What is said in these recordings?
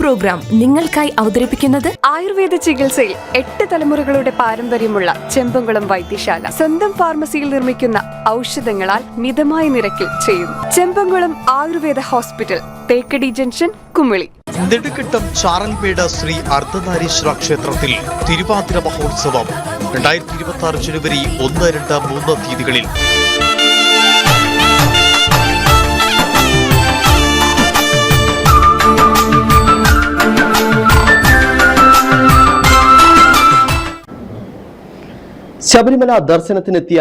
Programme നിങ്ങൾക്കായി അവതരിപ്പിക്കുന്നത് ആയുർവേദ ചികിത്സയിൽ എട്ട് തലമുറകളുടെ പാരമ്പര്യമുള്ള ചെമ്പുംകുളം വൈദ്യശാല. സ്വന്തം ഫാർമസിയിൽ നിർമ്മിക്കുന്ന ഔഷധങ്ങളാൽ മിതമായ നിരക്കിൽ ചെയ്യുന്നു. Chempumkulam Ayurveda hospital Thekkady junction Kumily. നെടുക്കിട്ടം ചാറൽപേട ശ്രീ അർദ്ധനാരീശ്വര ക്ഷേത്രത്തിൽ തിരുവാതിര മഹോത്സവം. രണ്ടായിരത്തി ഇരുപത്തി ആറ് ജനുവരി ഒന്ന് രണ്ട് മൂന്ന് തീയതികളിൽ ശബരിമല ദർശനത്തിനെത്തിയ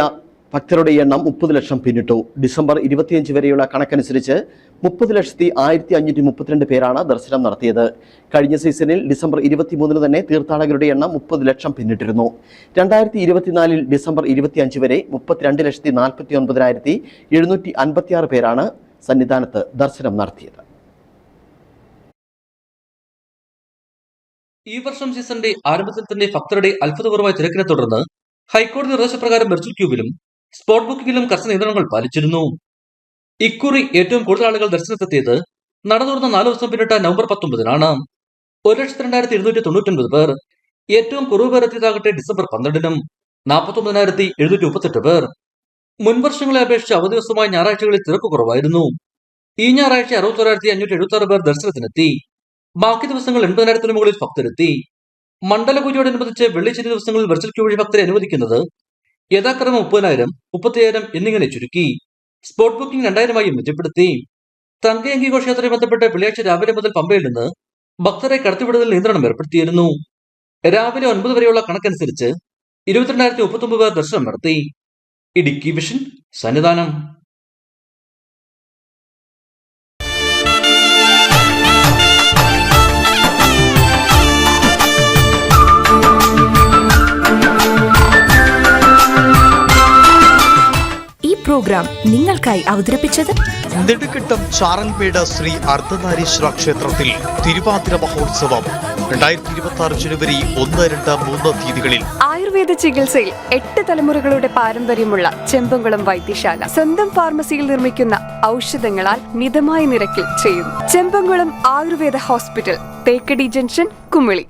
ഭക്തരുടെ എണ്ണം മുപ്പത് ലക്ഷം പിന്നിട്ടു. ഡിസംബർ ഇരുപത്തിയഞ്ച് വരെയുള്ള കണക്കനുസരിച്ച് മുപ്പത് ലക്ഷത്തി ആയിരത്തി അഞ്ഞൂറ്റി മുപ്പത്തിരണ്ട് പേരാണ് ദർശനം നടത്തിയത്. കഴിഞ്ഞ സീസണിൽ ഡിസംബർ ഇരുപത്തിമൂന്നിന് തന്നെ തീർത്ഥാടകരുടെ എണ്ണം മുപ്പത് ലക്ഷം പിന്നിട്ടിരുന്നു. രണ്ടായിരത്തി ഇരുപത്തിനാലിൽ ഡിസംബർ ഇരുപത്തിയഞ്ച് വരെ മുപ്പത്തിരണ്ട് ലക്ഷത്തി നാൽപ്പത്തി ഒൻപതിനായിരത്തി എഴുന്നൂറ്റി അൻപത്തിയാറ് പേരാണ് സന്നിധാനത്ത് ദർശനം നടത്തിയത്. ഈ വർഷം സീസണിന്റെ ആരംഭത്തിൽ തന്നെ ഭക്തരുടെ അത്ഭുതപൂർവമായ തിരക്കിനെ തുടർന്ന് ഹൈക്കോടതി നിർദ്ദേശപ്രകാരം വെർച്വൽ ക്യൂബിലും സ്പോട്ട് ബുക്കിംഗിലും കർശന നിയന്ത്രണങ്ങൾ പാലിച്ചിരുന്നു. ഇക്കുറി ഏറ്റവും കൂടുതൽ ആളുകൾ ദർശനത്തെത്തിയത് നട തുറന്ന നാല് ദിവസം പിന്നിട്ട നവംബർ പത്തൊമ്പതിനാണ്. ഒരു ലക്ഷത്തി രണ്ടായിരത്തി ഇരുന്നൂറ്റി തൊണ്ണൂറ്റൊൻപത് പേർ ഏറ്റവും കുറവ് പേർ എത്തിയതാകട്ടെ ഡിസംബർ പന്ത്രണ്ടിനും നാൽപ്പത്തി ഒമ്പതിനായിരത്തി എഴുന്നൂറ്റി മുപ്പത്തെട്ട് പേർ. മുൻവർഷങ്ങളെ അപേക്ഷിച്ച് അവധി ദിവസമായ ഞായറാഴ്ചകളിൽ തിരക്ക് കുറവായിരുന്നു. ഈ ഞായറാഴ്ച അറുപത്തൊരായിരത്തി അഞ്ഞൂറ്റി എഴുപത്തി ആറ് പേർ ദർശനത്തിനെത്തി. ബാക്കി ദിവസങ്ങൾ എൺപതിനായിരത്തിന് മുകളിൽ ഭക്തരെത്തി. മണ്ഡലപൂജയോടനുബന്ധിച്ച് വെള്ളിച്ചെരി ദിവസങ്ങളിൽ വെർച്വൽ ക്യൂ വഴി ഭക്തരെ അനുവദിക്കുന്നത് യഥാക്രമം മുപ്പതിനായിരം മുപ്പത്തിയായിരം എന്നിങ്ങനെ ചുരുക്കി. സ്പോട്ട് ബുക്കിംഗ് രണ്ടായിരമായും മെച്ചപ്പെടുത്തി. തങ്കയങ്കി ഘോഷയാത്രയെ ബന്ധപ്പെട്ട് വെള്ളിയാഴ്ച രാവിലെ മുതൽ പമ്പയിൽ നിന്ന് ഭക്തരെ കടത്തിവിടുന്നതിൽ നിയന്ത്രണം ഏർപ്പെടുത്തിയിരുന്നു. രാവിലെ ഒൻപത് വരെയുള്ള കണക്കനുസരിച്ച് ഇരുപത്തിരണ്ടായിരത്തി മുപ്പത്തൊമ്പത് പേർ ദർശനം നടത്തി. ഇടുക്കി വിഷൻ സന്നിധാനം. പ്രോഗ്രാം നിങ്ങൾക്കായി അവതരിപ്പിച്ചത് നെടുക്കിട്ടം ചാരൻപേട ശ്രീ അർദ്ധനാരീശ്വര ക്ഷേത്രത്തിൽ തിരുവാതിര മഹോത്സവം. രണ്ടായിരത്തി ഇരുപത്തി ആറ് ജനുവരി ഒന്ന് രണ്ട് മൂന്ന് തീയതികളിൽ ആയുർവേദ ചികിത്സയിൽ എട്ട് തലമുറകളുടെ പാരമ്പര്യമുള്ള ചെമ്പങ്കുളം വൈദ്യശാല സ്വന്തം ഫാർമസിയിൽ നിർമ്മിക്കുന്ന ഔഷധങ്ങളാൽ മിതമായ നിരക്കിൽ ചെയ്യുന്നു. Chempankulam Ayurveda hospital Thekkady junction Kumily.